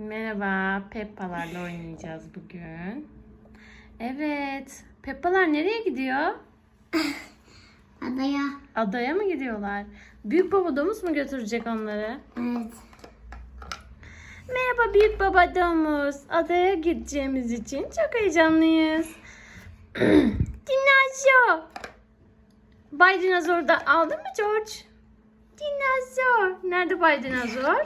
Merhaba, Peppa'larla oynayacağız bugün. Evet, Peppa'lar nereye gidiyor? Adaya. Adaya mı gidiyorlar? Büyük baba domuz mu götürecek onları? Evet. Merhaba büyük baba domuz. Adaya gideceğimiz için çok heyecanlıyız. Dinozor. Bay Dinozor da aldın mı George? Dinozor. Nerede Bay Dinozor?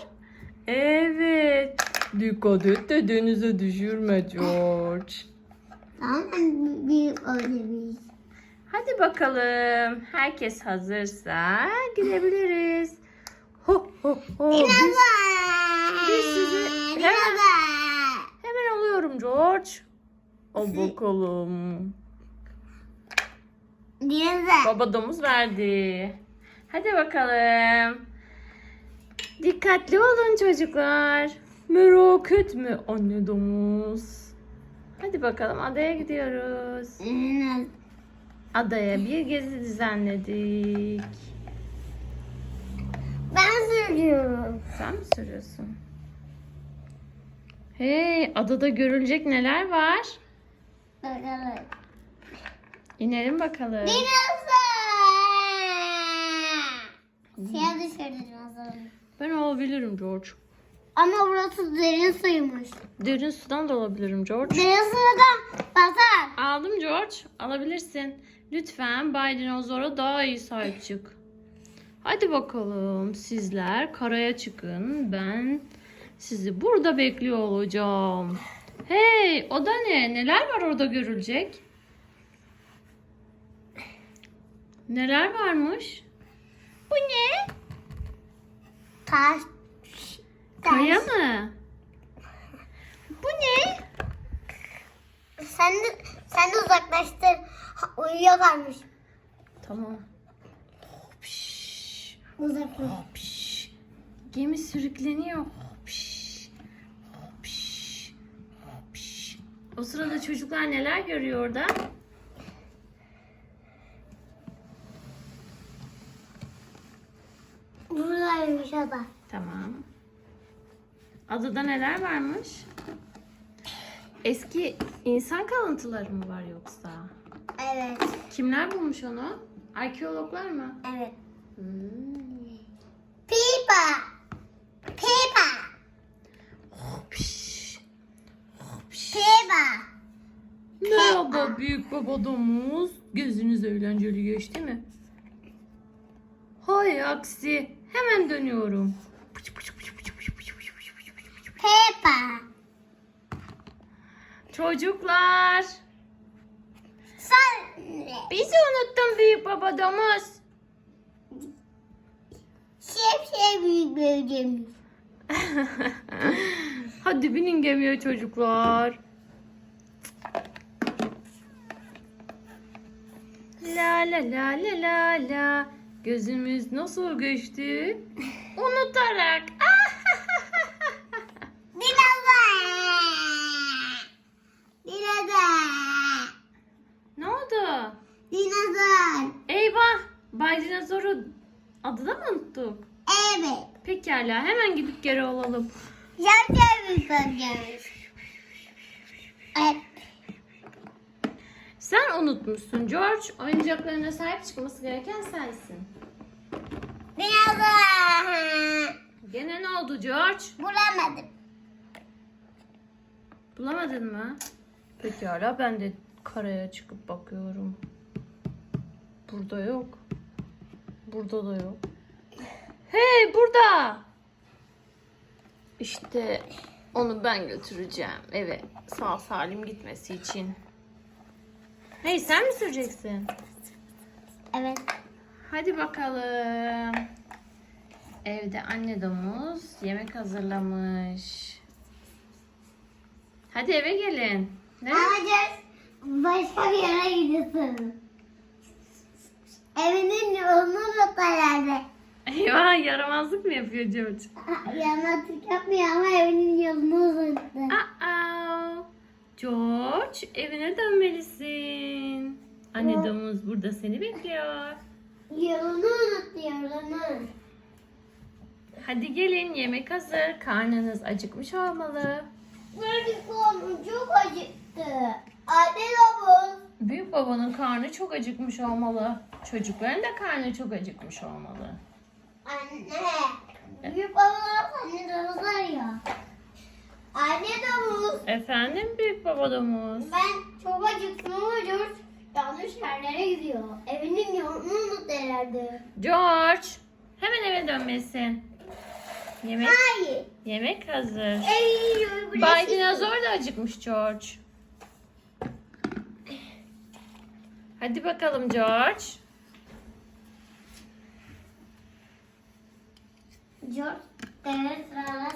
Evet. Dikkat et de denize düşürme George. Tamam ben büyük oynayayım. Hadi bakalım. Herkes hazırsa gidebiliriz. Ho ho ho. Biz- biz sizi- Hemen- Hemen alıyorum George. Al bakalım. Baba domuz verdi. Hadi bakalım. Dikkatli olun çocuklar. Merak etme anne domuz. Hadi bakalım adaya gidiyoruz. Adaya bir gezi düzenledik. Ben sürüyorum. Sen mi sürüyorsun? Hey, adada görülecek neler var? Bakalım. İnelim bakalım. Dinozor. Suya düşürdü dinozor. Ben olabilirim George. Ama burası derin suymuş. Derin sudan da olabilirim George. Derin suda batar. Aldım George. Alabilirsin. Lütfen Bay Dinozor'a daha iyi sahip çık. Hadi bakalım sizler karaya çıkın. Ben sizi burada bekliyor olacağım. Hey o da ne? Neler var orada görülecek? Neler varmış? Bu ne? Taş. Kaya mı? Bu ne? Sen de, sen de uzaklaştır. Ha, uyuyakalmış. Tamam. Hopş, Uzaklaş. hopş. Gemi sürükleniyor. Hopş, hopş, hopş. O sırada çocuklar neler görüyor orada? Buradaymış ada. Tamam. Adada neler varmış? Eski insan kalıntıları mı var yoksa? Evet. Kimler bulmuş onu? Arkeologlar mı? Evet. Hmm. Pipa. Pipa. Hopş, hopş. Pipa. Merhaba büyük baba domuz. Geziniz eğlenceli geçti mi? Hay aksi. Hemen dönüyorum. Pipa. Çocuklar. Sen. Bizi unuttun büyük baba domuz. Şef büyük bölgemiz. Hadi binin gemiye çocuklar. La la la la la la. Gözümüz nasıl geçti? Unutarak. Dinozor. Dinozor. ne oldu? Dinozor. Eyvah! Bay Dinozor'u adını mı unuttuk? Evet. Pekala hemen gidip geri şef büyük bölgemiz. Evet. Sen unutmuşsun George. Oyuncaklarına sahip çıkması gereken sensin. Dinozor. Gene ne oldu George? Bulamadım. Bulamadın mı? Pekala ben de karaya çıkıp bakıyorum. Burada yok. Burada da yok. Hey burada. İşte onu ben götüreceğim eve sağ salim gitmesi için. Hey sen mi süreceksin? Evet. Hadi bakalım. Evde anne domuz yemek hazırlamış. Hadi eve gelin. Ne? Amacız başka bir yere gidiyorsun. Evinin herhalde. Eyvah yaramazlık mı yapıyor George? Yanatlık yapmıyor ama evinin yolunu unuttu. Aa, George evine dönmelisin. Anne domuz burada seni bekliyor. Yolunu unut yolunu. Hadi gelin yemek hazır. Karnınız acıkmış olmalı. Benim karnım çok acıktı. Anne domuz. Büyük babanın karnı çok acıkmış olmalı. Çocukların da karnı çok acıkmış olmalı. Anne. Büyük babalar anne domuz arıyor. Anne domuz. Efendim büyük baba domuz. Ben çok acıktım ama George yanlış yerlere gidiyor. Evinin yolunu unut herhalde. George. Hemen eve dönmesin. Yemek Hayır. yemek hazır. Yolu burası. Bay Dinozor da acıkmış George. Hadi bakalım George. George deve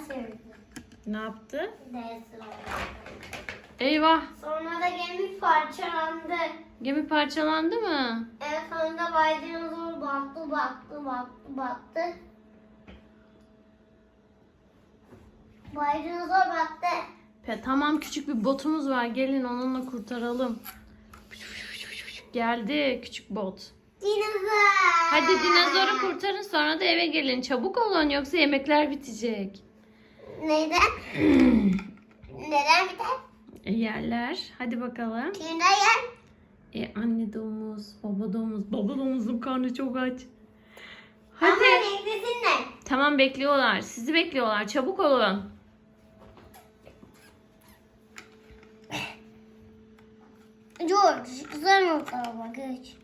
sırana. Ne yaptı? Sırana. Eyvah. Sonra da gemi parçalandı. Gemi parçalandı mı? En sonunda Bay Dinozor baktı baktı baktı baktı. Bay Dinozor baktı. Pe, tamam küçük bir botumuz var. Gelin onunla kurtaralım. Geldi küçük bot. Dinozor. Hadi dinozoru kurtarın sonra da eve gelin. Çabuk olun yoksa yemekler bitecek. Neden? Neden biter? E, yerler. Hadi bakalım. Kimde yer? E anne domuz, baba domuz. Baba domuzun karnı çok aç. Ama Hadi. beklesinler. Tamam bekliyorlar. Sizi bekliyorlar. Çabuk olun. George, güzel ortama bak hiç.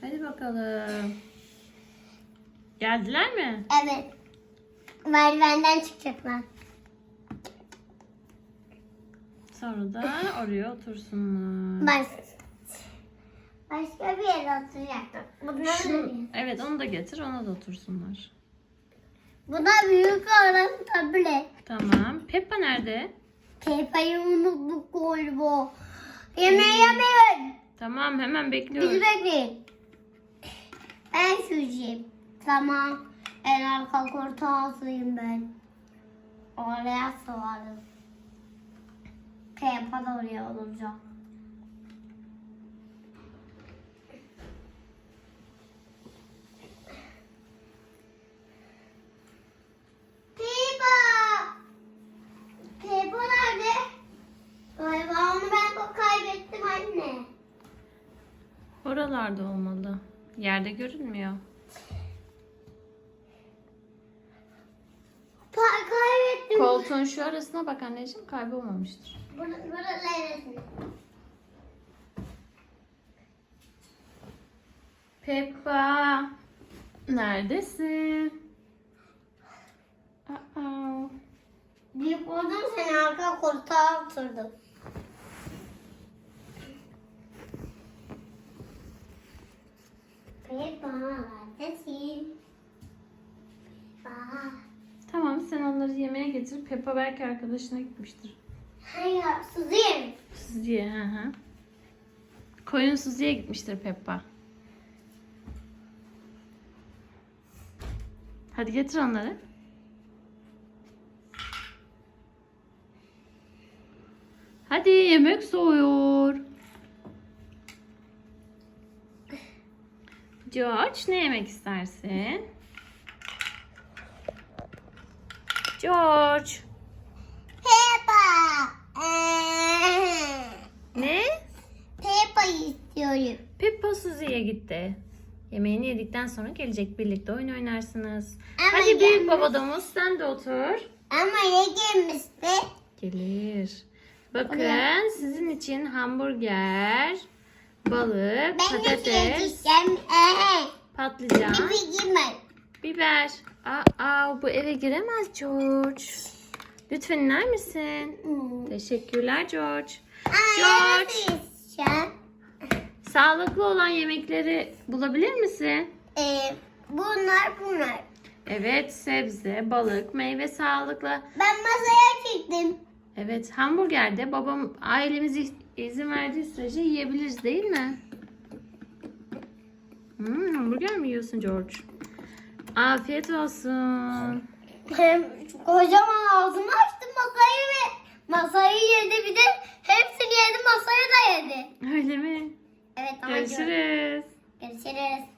Hadi bakalım. Geldiler mi? Evet. Merdivenden çıkacaklar. Sonra da oraya otursunlar. Baş... Başka bir yere oturacaktım. Evet onu da getir ona da otursunlar. Buna büyük olan tablet. Tamam. Peppa nerede? Teypeyi unuttuk galiba. Yemeği yemeyin. Tamam hemen Bizi bekliyoruz. bekleyin. Ben süreceğim. Tamam. En arka kurtağısıyım ben. Oraya sığarım. Peppa da oraya olacak. Peppa! Peppa nerede? Galiba onu ben kaybettim anne. Oralarda olmalı. Yerde görünmüyor. Pa- kaybettim. Koltuğun şu arasına bak anneciğim kaybolmamıştır. Peppa. Neredesin? Aa. Büyük oldum seni arka koltuğa oturdum. Tamam sen onları yemeğe getir. Peppa belki arkadaşına gitmiştir. Hayır sızayım. Suzi'ye hı hı. Koyun Suzi'ye gitmiştir Peppa. Hadi getir onları. Hadi yemek soğuyor. George ne yemek istersin? George. Peppa. Ne? Peppa istiyorum. Peppa Suzi'ye gitti. Yemeğini yedikten sonra gelecek birlikte oyun oynarsınız. Ama Hadi büyük gelmez. baba domuz sen de otur. Ama ne gelmişti? Gelir. Bakın sizin için hamburger, balık, Ben patates. Ee, patlıcan, girmem. biber. Aa, bu eve giremez George. Lütfen iner misin? Hmm. Teşekkürler George. Aa, George. Sağlıklı olan yemekleri bulabilir misin? Ee, bunlar bunlar. Evet sebze, balık, meyve sağlıklı. Ben masaya çıktım. Evet hamburgerde babam ailemiz iz- izin verdiği sürece yiyebiliriz değil mi? Hmm, hamburger mi yiyorsun George? Afiyet olsun. Hem kocaman ağzımı açtım masayı ve masayı yedi bir de hepsini yedi masayı da yedi. Öyle mi? Evet ama Görüşürüz. Görüşürüz.